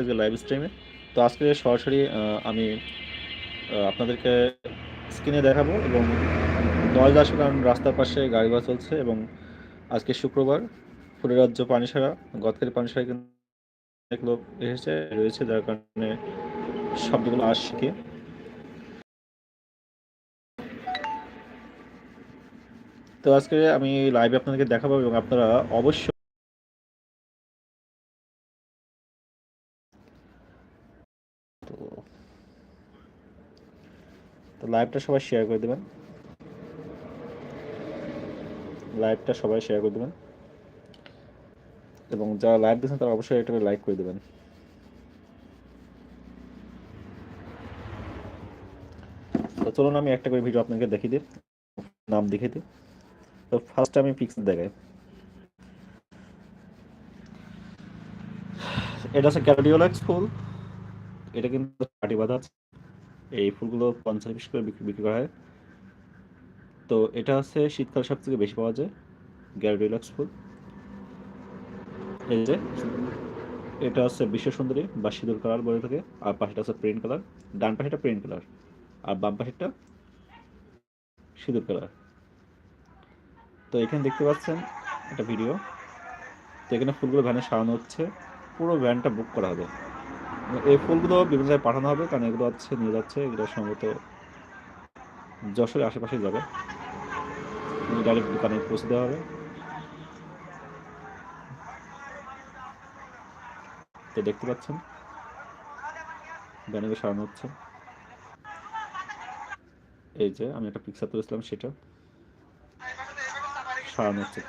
আজকে লাইভ স্ট্রিমে তো আজকে সরাসরি আমি আপনাদেরকে স্ক্রিনে দেখাবো এবং নয় আসবে কারণ রাস্তার পাশে গাড়ি বাস চলছে এবং আজকে শুক্রবার ফুলের রাজ্য পানিসারা গদখালি পানিসারা কিন্তু অনেক লোক এসেছে, রয়েছে, যার কারণে শব্দগুলো আসছে তো আজকে আমি লাইভে আপনাদেরকে দেখাবো এবং আপনারা অবশ্যই লাইভটা সবাই শেয়ার করে দেবেন। লাইভটা সবাই শেয়ার করে দেবেন। এবং যারা লাইভ দিচ্ছেন তারা অবশ্যই একটা লাইক করে দেবেন। তো চলুন আমি একটা করে ভিডিও আপনাকে দেখিয়ে দিই, নাম দেখিয়ে দিই। তো ফার্স্ট আমি পিক্সেল দেখাই। এটা হচ্ছে ক্যারোডিওলাক্স ফুল। এটা কিন্তু পাটি বাঁধা আছে। এই ফুলগুলো পঞ্চাশ পিস করে বিক্রি বিক্রি করা হয়। তো এটা হচ্ছে শীতকাল সব থেকে বেশি পাওয়া যায় গ্যারোডিওলাক্স ফুল। এই যে, এটা হচ্ছে বিশ্ব সুন্দরী বা সিঁদুর কালার বলে থাকে, আর পাশেটা হচ্ছে প্রিন্ট কালার। ডান পাশেটা প্রিন্ট কালার, আর বাম পাশেটা সিঁদুর কালার। তো এখানে দেখতে পাচ্ছেন একটা ভিডিও। তো এখানে ফুলগুলো ভ্যানে সারানো হচ্ছে, পুরো ভ্যানটা বুক করা হবে। এই ফুলগুলো বিভিন্ন জায়গায় পাঠানো হবে, কারণ এগুলো হচ্ছে নিয়ে যাচ্ছে, এগুলো সম্ভবত যশোরের আশেপাশে যাবে। ডাইরেক্ট দোকানে পৌঁছে দেওয়া হবে। তো দেখতে পাচ্ছেন ভ্যানে সারানো হচ্ছে। এই যে আমি একটা পিকচার তুলেছিলাম, সেটা সারানো হচ্ছে।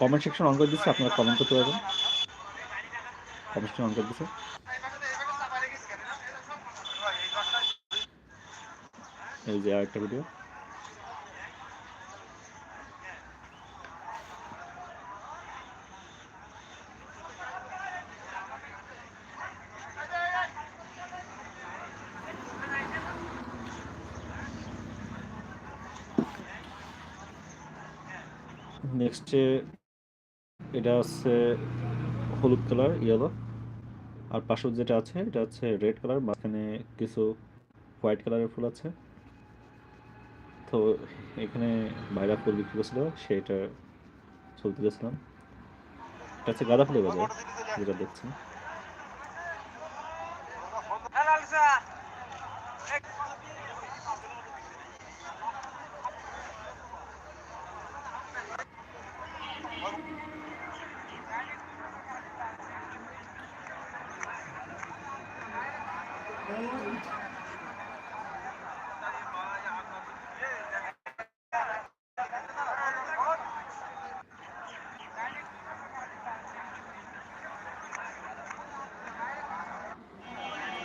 কমেন্ট সেকশন অন করে দিচ্ছে আপনারা কমেন্ট করতে পারবেন। কমেন্ট সেকশন অন করে দিচ্ছে এই যে আরেকটা ভিডিও নেক্সটে এটা হচ্ছে হলুদ কালার ইয়েলো আর পাশে যেটা আছে, এটা হচ্ছে রেড কালার, মাঝখানে কিছু হোয়াইট কালারের ফুল আছে। তো এখানে ভাইরা ফুল বিক্রি করছিল সেটা ছবি তুলেছিলাম। এটা হচ্ছে গাঁদা ফুলের বাজার, যেটা দেখছেন।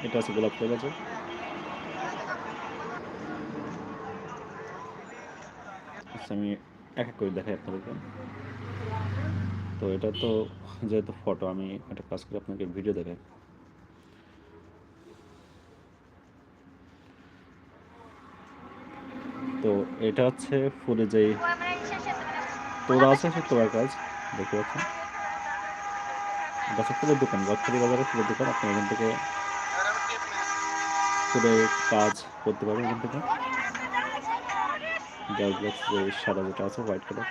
এটা আছে গোলাপ ফুল আছে আচ্ছা আমি এক এক করে দেখাই আপনাদেরকে। তো এটা তো যেহেতু ফটো আমি একটা কাজ করে, আপনাকে ভিডিও দেখাই। তো এটা হচ্ছে ফুলে যে তোড়া আছে সে তোড়ার কাজ দেখতে পাচ্ছেন? গাছের ফুলের দোকান গদখালি বাজারে ফুলের দোকান, আপনি এখান থেকে ফুলের কাজ করতে পারবে এখান থেকে। গ্যাস ব্লক সাদা যেটা আছে হোয়াইট কালার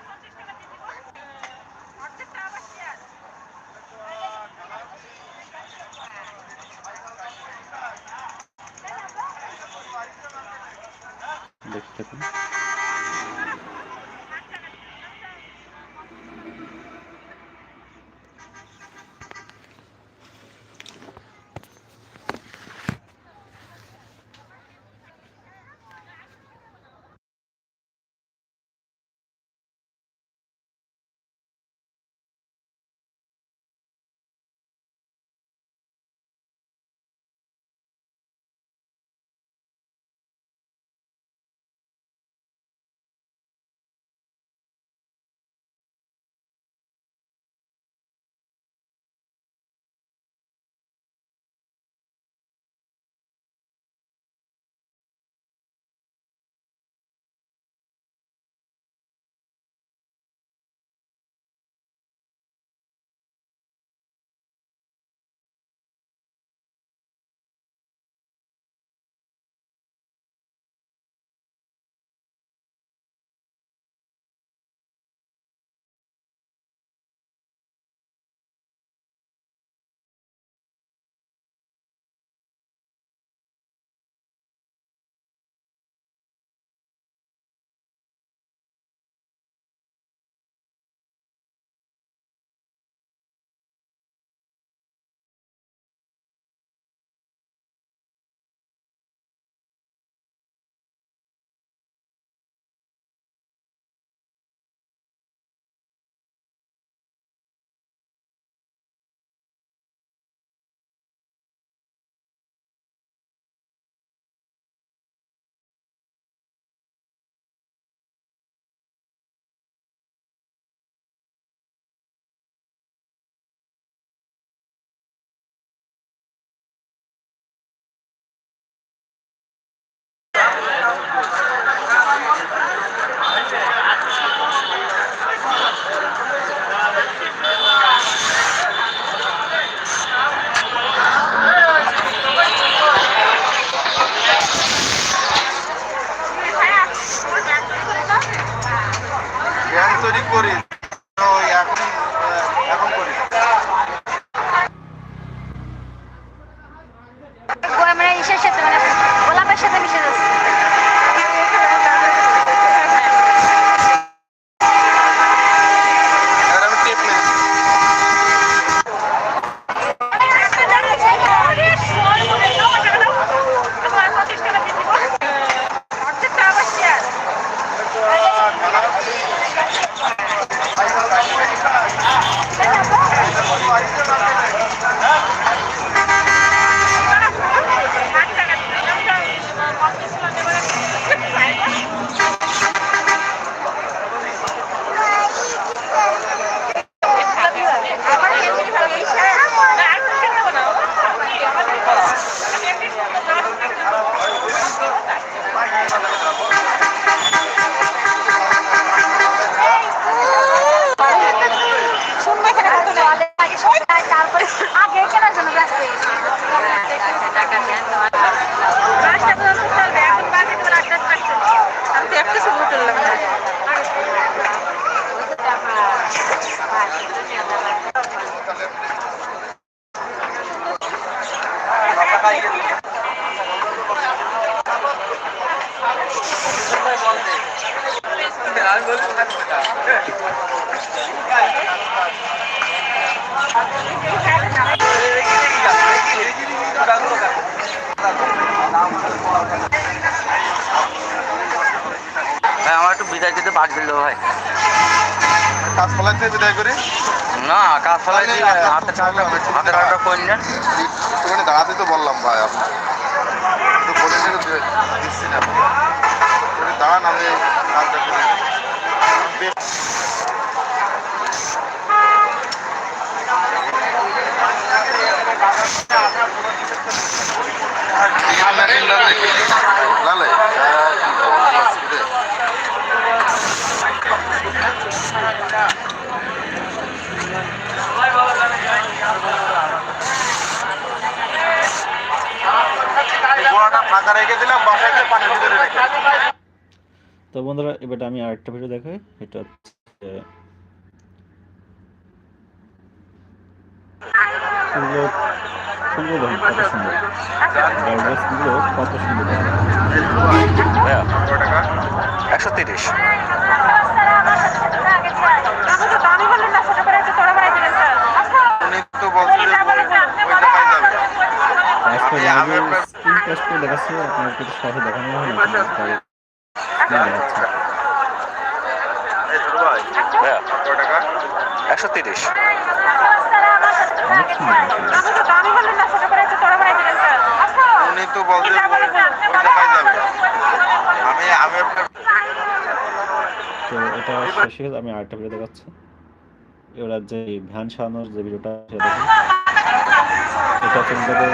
ভাই আমার একটু বিদায় দিতে বাদ দিল ভাই। কাঁচপালা থেকে বিদায় করি? না কাজ ফেলাইছি হাতে টাকা হাতে টাকা কই নেন একটুখানি দাঁড়াতে তো বললাম ভাই আপনি তো বলে দিচ্ছি না। দাঁড়ান আমি কাজটা করে তো বন্ধুরা এবার আমি আরেকটা ভিডিও দেখাই। এটা হচ্ছে ফুলগুলো ফুলগুলো কত সুন্দর। গার্ডেন্স ফুলগুলো কত সুন্দর একশো তিরিশ দেখাচ্ছি আপনার কিছু সাথে দেখানো হয় না তাই না দেখাচ্ছি এই ছোট ভাই ভাইয়া কত টাকা একশো তিরিশ অনেক সুন্দর দেখুন। উনি তো বলছে যে ওই টাকায় যাবে আমি আমি আপনার তো এটা শেষে আমি আরেকটা ভিডিও দেখাচ্ছি। এবার যে ভ্যান সারানোর যে ভিডিওটা সেটা এটা হচ্ছে আমাদের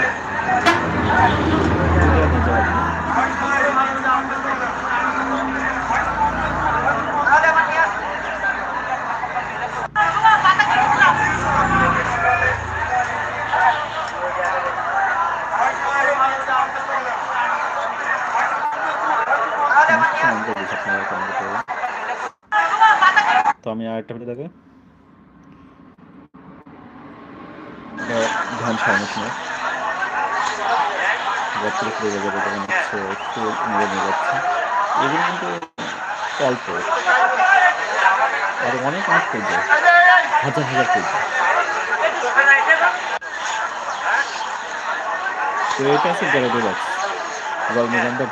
সমস্যা নেই, যদি আপনারা comment করতে পারেন। তো আমি আরেকটা ভিডিও দেখে। ধান সারানোর সময়। মেরে নিয়ে যাচ্ছে। এগুলো কিন্তু অল্প। আর অনেক অনেক হাজার হাজার এটা আছে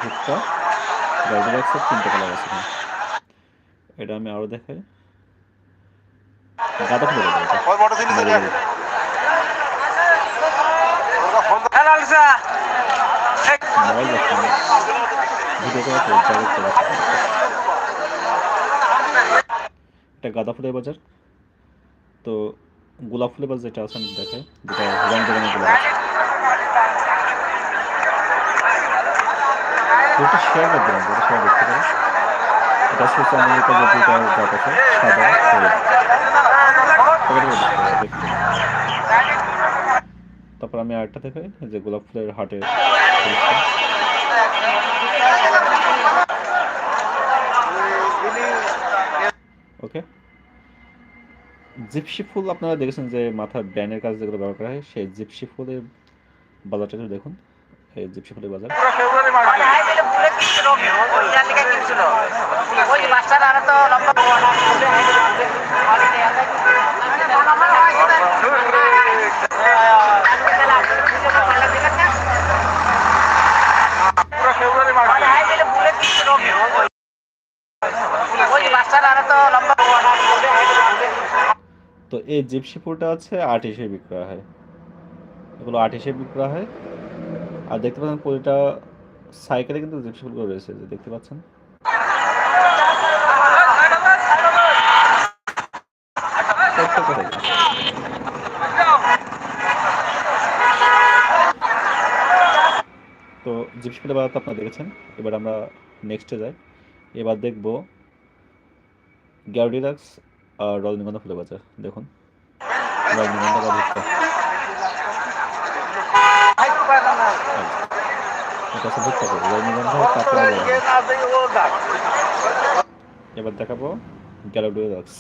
ভুট্টা আছে এটা আমি আরও দেখাই। গাঁদা ফুলের এটা। মোবাইল যাচ্ছে না ভিডিও করা গাঁদা ফুলের বাজার। তো গোলাপ ফুলের বাজার যেটা আছে দেখাই। যেটা রং বেরঙের গোলাপ দুটো শেয়ার করে দিলাম যেটা সবাই দেখতে পারে এটা যে দুটা জাত আছে সাদা দেখতে তারপর আমি আরেকটা দেখাই যে গোলাপ ফুলের হাটে ওকে। জিপসি ফুল আপনারা দেখেছেন যে মাথার ব্যানের কাজ যেগুলো ব্যবহার করা হয় সেই জিপসি ফুলের বাজারটা দেখুন। এই জিপসি ফুলের বাজার। তো এই জিপসি ফুলটা আছে আট হিসেবে বিক্রি করা হয়। এগুলো আট হিসেবে বিক্রি করা হয়। আর দেখতে পাচ্ছেন প্রতিটা সাইকেলে কিন্তু ফুলগুলো রয়েছে যে দেখতে পাচ্ছেন। তো জিপসি ফুলের বাজার তো আপনারা দেখেছেন। এবার আমরা নেক্সটে যাই। এবার দেখব গ্যাউডিলাক্স আর রজনীগন্ধা ফুলের বাজার। দেখুন। রজনীগন্ধা এটা ভুট্টা ফুল রজনীগন্ধা এবার দেখাবো গ্যালাডিলাক্স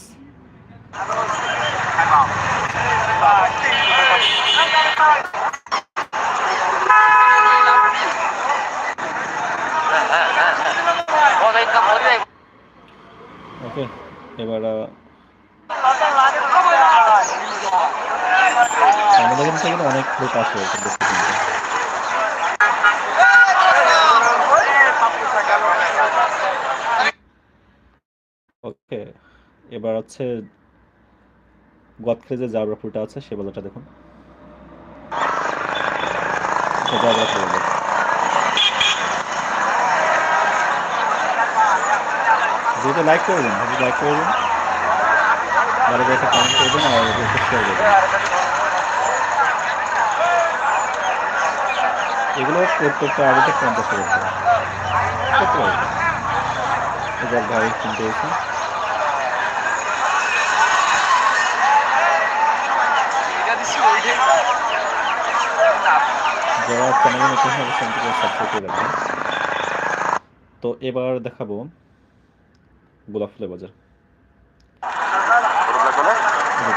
ওকে এবার আমাদের থেকে অনেক লোক আসে এটা দেখতে কিন্তু। ওকে এবার হচ্ছে গদখেলে যে জাবরা ফুলটা আছে, সে বাজারটা দেখুন। ভিডিওটা লাইক করে দিন লাইক করে দিন। ভালো করে একটা কমেন্ট করে দিন, আর শেয়ার করে এগুলো প্রত্যেকটা আড়িতে পঞ্চাশ টাকা করে করতে পারবে এক ভাই কিনতে এসে যারা চ্যানেলে নতুন হবে চ্যানেলটিকে সাবস্ক্রাইব করে রাখবেন। তো এবার দেখাবো গোলাপ ফুলের বাজার।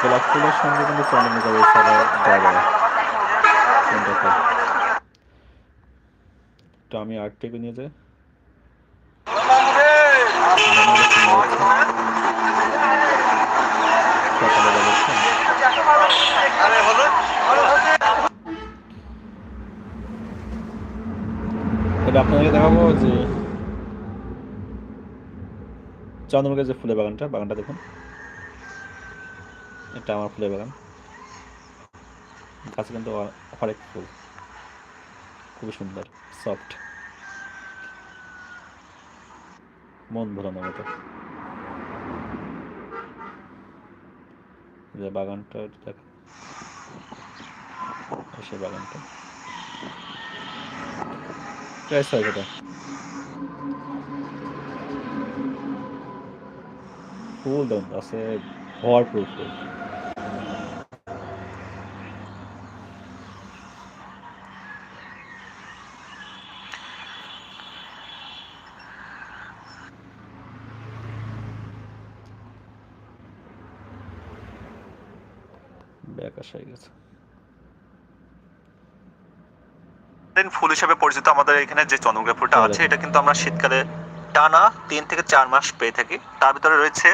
গোলাপ ফুলের সঙ্গে কিন্তু চন্দ্রমুখা ছাড়া জায়গা কোনটা কোন? তো আমি আর্ট নিয়ে যাই। এটা দেখাবো যে চন্দ্রমুখের যে ফুলের বাগানটা বাগানটা দেখুন। এটা আমার ফুলের বাগান। গাছে কিন্তু হরেক ফুল। খুবই সুন্দর, সফট। মন ভরানোর মতো। যে বাগানটা দেখ। সে বাগানটা। প্রাইস হয় এটা ফুল দাম আছে ভরপুর ফুল ব্যাকাশ হয়ে গেছে দিন ফুল হিসেবে পরিচিত আমাদের এখানে যে চন্দ্রমুখী ফুলটা আছে এটা কিন্তু আমরা শীতকালে টানা তিন থেকে চার মাস পেয়ে থাকি। তার ভিতরে রয়েছে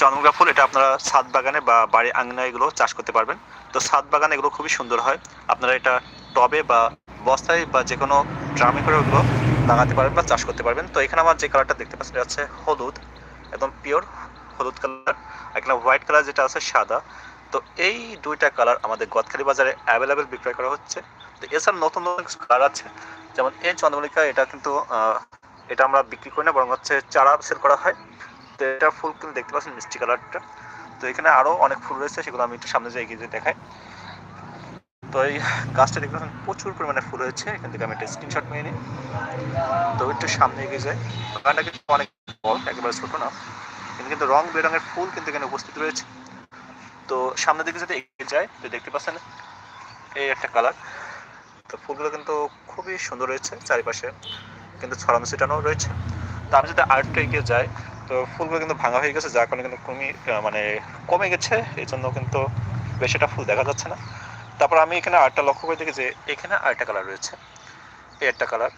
চন্দ্রমুখা ফুল এটা আপনারা ছাদ বাগানে বা বাড়ি আঙিনা এগুলো চাষ করতে পারবেন। তো ছাদ বাগানে এগুলো খুবই সুন্দর হয়। আপনারা এটা টবে বা বস্তায় বা যে কোনো ড্রামে করে ওগুলো লাগাতে পারবেন বা চাষ করতে পারবেন। তো এখানে আমার যে কালারটা দেখতে পাচ্ছেন এটা হচ্ছে হলুদ একদম পিওর হলুদ কালার এখানে হোয়াইট কালার যেটা আছে সাদা। তো এই দুইটা কালার আমাদের গদখালি বাজারে অ্যাভেলেবেল বিক্রয় করা হচ্ছে। তো এছাড়া নতুন নতুন কিছু কালার আছে, যেমন এই চন্দ্রমল্লিকা, এটা কিন্তু এটা আমরা বিক্রি করি না, বরং হচ্ছে চারা সেল করা হয়। তো এটা ফুল কিন্তু দেখতে পাচ্ছেন মিষ্টি কালারটা তো এখানে আরও অনেক ফুল রয়েছে, সেগুলো আমি একটু সামনে যাই এগিয়ে যেয়ে দেখাই। তো এই গাছটা দেখতে পাচ্ছেন প্রচুর পরিমাণে ফুল হয়েছে, এখান থেকে আমি একটা স্ক্রিনশট নিয়ে নিই। তো একটু সামনে এগিয়ে যাই। বাগানটা কিন্তু অনেক বড়, একেবারে ছোট না। কিন্তু রং বেরঙের ফুল কিন্তু এখানে উপস্থিত রয়েছে। তো সামনের দিকে যদি এগিয়ে যায় তো দেখতে পাচ্ছেন এই একটা কালার তো ফুলগুলো কিন্তু খুবই সুন্দর রয়েছে চারিপাশে, কিন্তু ছড়ানো ছিটানো রয়েছে। তো আমি যদি আর্টটা এগিয়ে যাই, তো ফুলগুলো কিন্তু ভাঙা হয়ে গেছে, যার কারণে কিন্তু কমে মানে কমে গেছে এই জন্য কিন্তু বেশি একটা ফুল দেখা যাচ্ছে না। তারপর আমি এখানে আর্টটা লক্ষ্য করে দেখি যে এখানে আরেকটা কালার রয়েছে, এই একটা কালার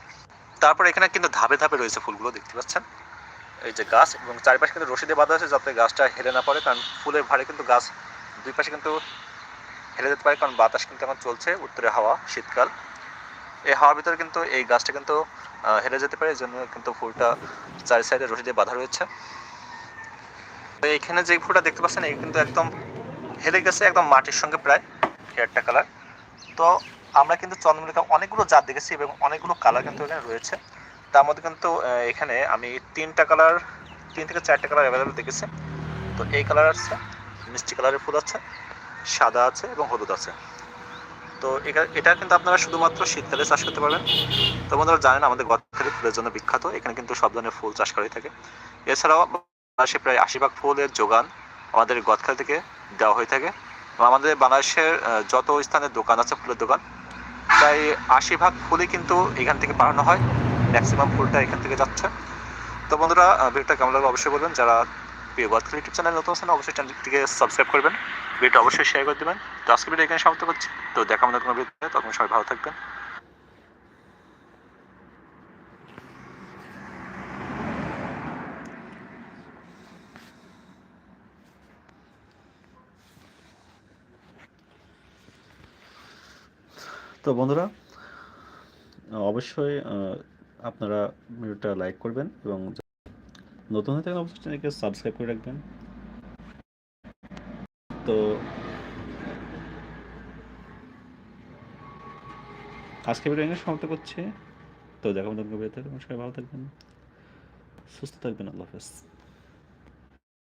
তারপর এখানে কিন্তু ধাপে ধাপে রয়েছে ফুলগুলো, দেখতে পাচ্ছেন? এই যে গাছ, এবং চারিপাশে কিন্তু রশি দিয়ে বাঁধা আছে যাতে গাছটা হেলে না পড়ে, কারণ ফুলের ভারে কিন্তু গাছ দুই পাশে কিন্তু হেরে যেতে পারে, কারণ বাতাস কিন্তু এখন চলছে উত্তরে হাওয়া, শীতকাল। এই হাওয়ার ভিতরে কিন্তু এই গাছটা কিন্তু হেরে যেতে পারে, এই জন্য কিন্তু ফুলটা চারি সাইডে রশি দিয়ে বাঁধা রয়েছে। তো এইখানে যে ফুলটা দেখতে পাচ্ছেন, এই কিন্তু একদম হেলে গেছে, একদম মাটির সঙ্গে প্রায় একটা কালার তো আমরা কিন্তু চন্দ্রমল্লিকা অনেকগুলো জাত দেখেছি এবং অনেকগুলো কালার কিন্তু এখানে রয়েছে। তার মধ্যে কিন্তু এখানে আমি তিনটা কালার তিন থেকে চারটা কালার অ্যাভেলেবেল দেখেছি। তো এই কালার আছে। মিষ্টি কালারের ফুল আছে, সাদা আছে এবং হলুদ আছে। তো এটা- কিন্তু আপনারা শুধুমাত্র শীতকালে চাষ করতে পারবেন। তো বন্ধুরা জানেন আমাদের গদখালি ফুলের জন্য বিখ্যাত, এখানে কিন্তু সব ধরনের ফুল চাষ করাই থাকে। এছাড়াও বাংলাদেশে প্রায় আশি ভাগ ফুলের যোগান আমাদের গদখালি থেকে দেওয়া হয়ে থাকে। আমাদের বাংলাদেশের যত স্থানে দোকান আছে ফুলের দোকান, প্রায় আশি ভাগ ফুলই কিন্তু এখান থেকে বানানো হয়। ম্যাক্সিমাম ফুলটা এখান থেকে যাচ্ছে। তো বন্ধুরা ভিডিওটা কেমন লাগল অবশ্যই বলবেন। যারা প্রিয় বাদ ইউটিউব চ্যানেল নতুন আছেন, অবশ্যই চ্যানেলটিকে সাবস্ক্রাইব করবেন। ভিডিওটা অবশ্যই শেয়ার করে দেবেন। তো আজকে ভিডিও এখানে সমাপ্ত করছি। তো দেখা আমাদের কোনো ভিডিও তখন সবাই ভালো থাকবেন। তো বন্ধুরা, অবশ্যই আপনারা ভিডিওটা লাইক করবেন এবং নতুন হয়ে থাকলে অবশ্যই চ্যানেলকে সাবস্ক্রাইব করে রাখবেন। তো আজকে ভিডিও এখানে সমাপ্ত করছে। তো দেখা নতুন ভিডিওতে সবাই ভালো থাকবেন, সুস্থ থাকবেন, আল্লাহ হাফেজ।